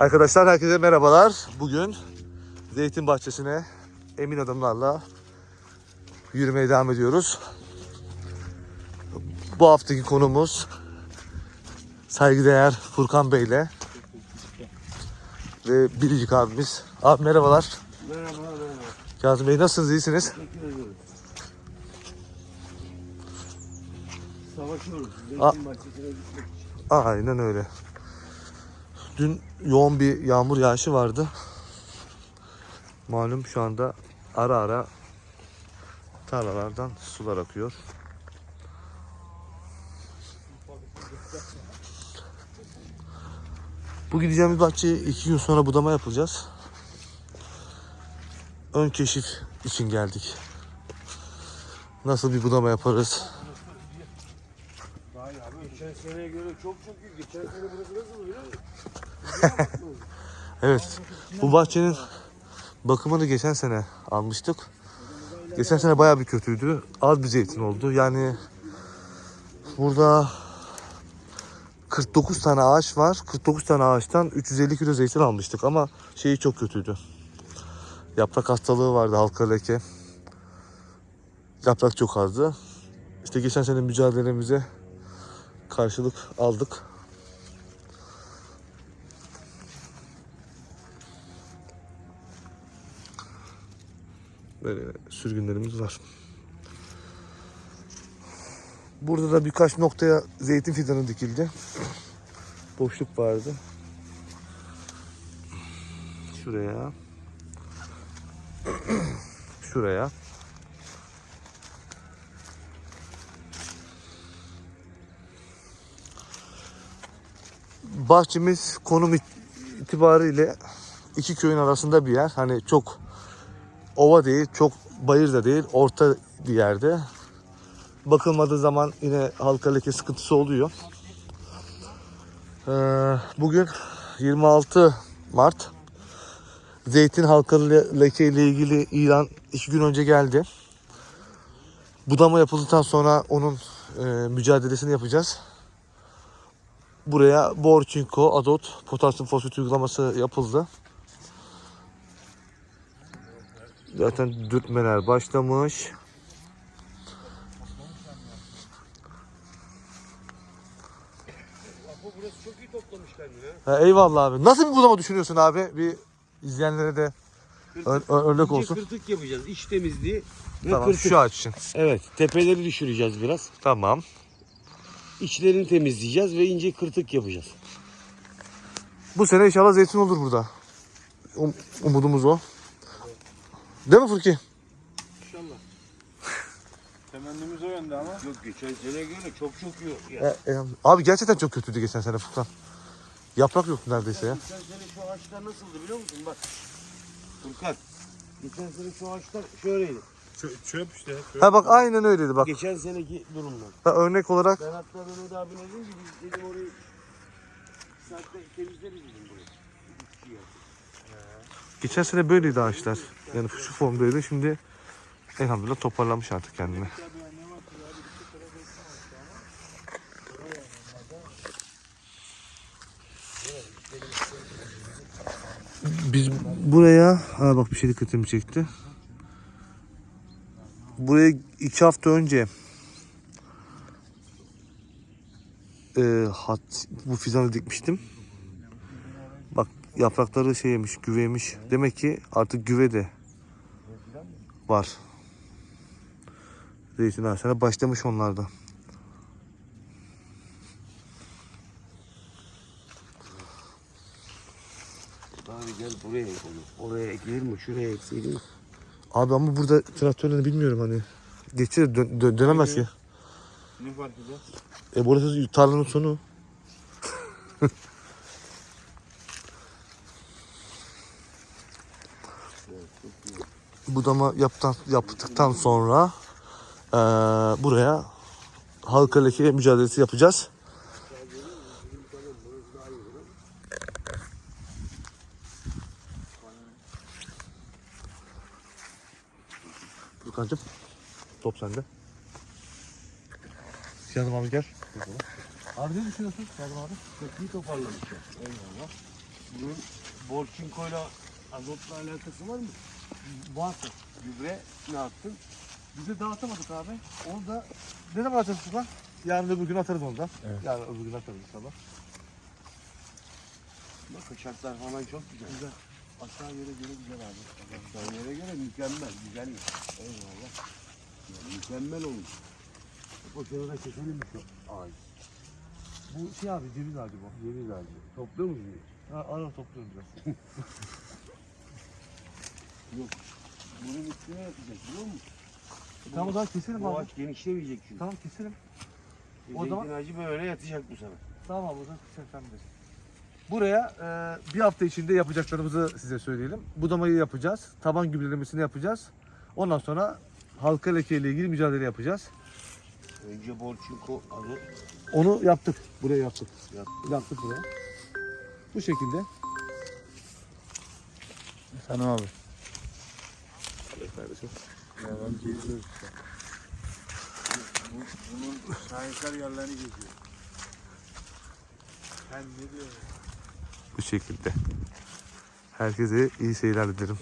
Arkadaşlar herkese merhabalar. Bugün zeytin bahçesine emin adımlarla yürümeye devam ediyoruz. Bu haftaki konumuz saygıdeğer Furkan Bey ile ve Biricik abimiz. Abi merhabalar. Merhaba, merhaba. Kazım Bey nasılsınız? İyisiniz? Teşekkür ederim. Savaşıyoruz. Zeytin bahçesine gitmek için. Aynen öyle. Dün yoğun bir yağmur yağışı vardı. Malum şu anda ara ara tarlalardan sular akıyor. Bu gideceğimiz bahçeye iki gün sonra budama yapacağız. Ön keşif için geldik. Nasıl bir budama yaparız? Vay abi geçen seneye göre çok çok iyi. Geçen sene burası nasıl biliyor musun? Evet. Bu bahçenin bakımını geçen sene almıştık. Geçen sene bayağı bir kötüydü. Az bir zeytin oldu. Yani burada 49 tane ağaç var. 49 tane ağaçtan 350 kilo zeytin almıştık ama şeyi çok kötüydü. Yaprak hastalığı vardı halka leke. Yaprak çok azdı. İşte geçen sene mücadelemize karşılık aldık. Böyle sürgünlerimiz var. Burada da birkaç noktaya zeytin fidanı dikildi. Boşluk vardı. Şuraya. Şuraya. Bahçemiz konum it- itibariyle iki köyün arasında bir yer. Hani çok ova değil, çok bayır da değil, orta bir yerde. Bakılmadığı zaman yine halka leke sıkıntısı oluyor. Ee, bugün 26 Mart. Zeytin halkalı le- leke ile ilgili ilan iki gün önce geldi. Budama yapıldıktan sonra onun e, mücadelesini yapacağız. Buraya bor, çinko, azot, potasyum fosfat uygulaması yapıldı. Zaten dürtmeler başlamış. Burası çok iyi toplamışlar ya. Ha, eyvallah abi. Nasıl bir budama düşünüyorsun abi? Bir izleyenlere de ör- örnek İnce olsun. kırtık yapacağız. İç temizliği ve Tamam kırtık. şu ağaç için. Evet tepeleri düşüreceğiz biraz. Tamam. İçlerini temizleyeceğiz ve ince kırtık yapacağız. Bu sene inşallah zeytin olur burada. Um- umudumuz o. Değil mi Furki? İnşallah. Temennimiz o yönde ama. Yok geçen seneye göre çok çok iyi. Ya. E, e, abi gerçekten çok kötüydü geçen sene Furkan. Yaprak yoktu neredeyse ya. Geçen sene şu ağaçlar nasıldı biliyor musun? Bak. Furkan. Geçen sene şu ağaçlar şöyleydi. Çö- çöp işte. Çöp. Ha bak aynen öyleydi bak. Geçen seneki durumlar. Ha, örnek olarak Ben hatta Mehmet abine dedim ki biz dedim orayı saatte temizleriz dedim burayı. Bir kişi yaptık. Geçen sene böyleydi ağaçlar. Yani şu formdaydı. Şimdi elhamdülillah toparlanmış artık kendini. Biz buraya ha bak bir şey dikkatimi çekti. Buraya iki hafta önce e, hat, bu fidanı dikmiştim. Yaprakları şey yemiş, güve yemiş. Demek ki artık güve de var. Zeytin ağaçlarına başlamış onlarda. Abi gel buraya ekelim. Oraya ekilir mi? Şuraya ekseydim mi? Abi ama burada traktörlerini bilmiyorum hani. Geçer dön, dö- dönemez ki. Ne fark eder? E burası tarlanın sonu. Budama yaptan, yaptıktan sonra eee, buraya halka leke mücadelesi yapacağız. Furkan'cığım top sende. Yanım abi gel. Abi ne düşünüyorsun Sadım abi? Çok iyi toparlamışlar. Eyvallah. Bunun Borçinko'yla azotla alakası var mı? Varsa. Gübre ne yaptın? Biz de dağıtamadık abi. Onu da ne zaman atacağız lan? Yarın öbür gün atarız onu da. Evet. Yarın öbür gün atarız inşallah. Bak kaşaklar falan çok güzel. Güzel. Aşağı yere göre güzel abi. Aşağı yere göre mükemmel. Güzel. Eyvallah. Ya, mükemmel olmuş. O kenara keselim mi şu ağacı? Bu şey abi ceviz ağacı bu. Ceviz ağacı. Topluyor muyuz? Ha, ara topluyoruz biraz. Bunun üstüne yapacak biliyor musun? tamam o zaman keselim Bu abi. ağaç genişlemeyecek çünkü. Tamam keselim. E, o zaman- ağacı böyle yatacak bu sefer. Tamam abi o zaman keselim sen bilirsin. Buraya e, bir hafta içinde yapacaklarımızı size söyleyelim. Budamayı yapacağız. Taban gübrelemesini yapacağız. Ondan sonra halka leke ile ilgili mücadele yapacağız. Önce Borçinko azot Onu yaptık. Buraya yaptık. yaptı. Yaptık buraya. Bu şekilde. Efendim abi. Kardeşim. Ya ben geziyorum bunun şaheser yerlerini geziyor. Sen ne diyorsun? Bu şekilde. Herkese iyi seyirler dilerim.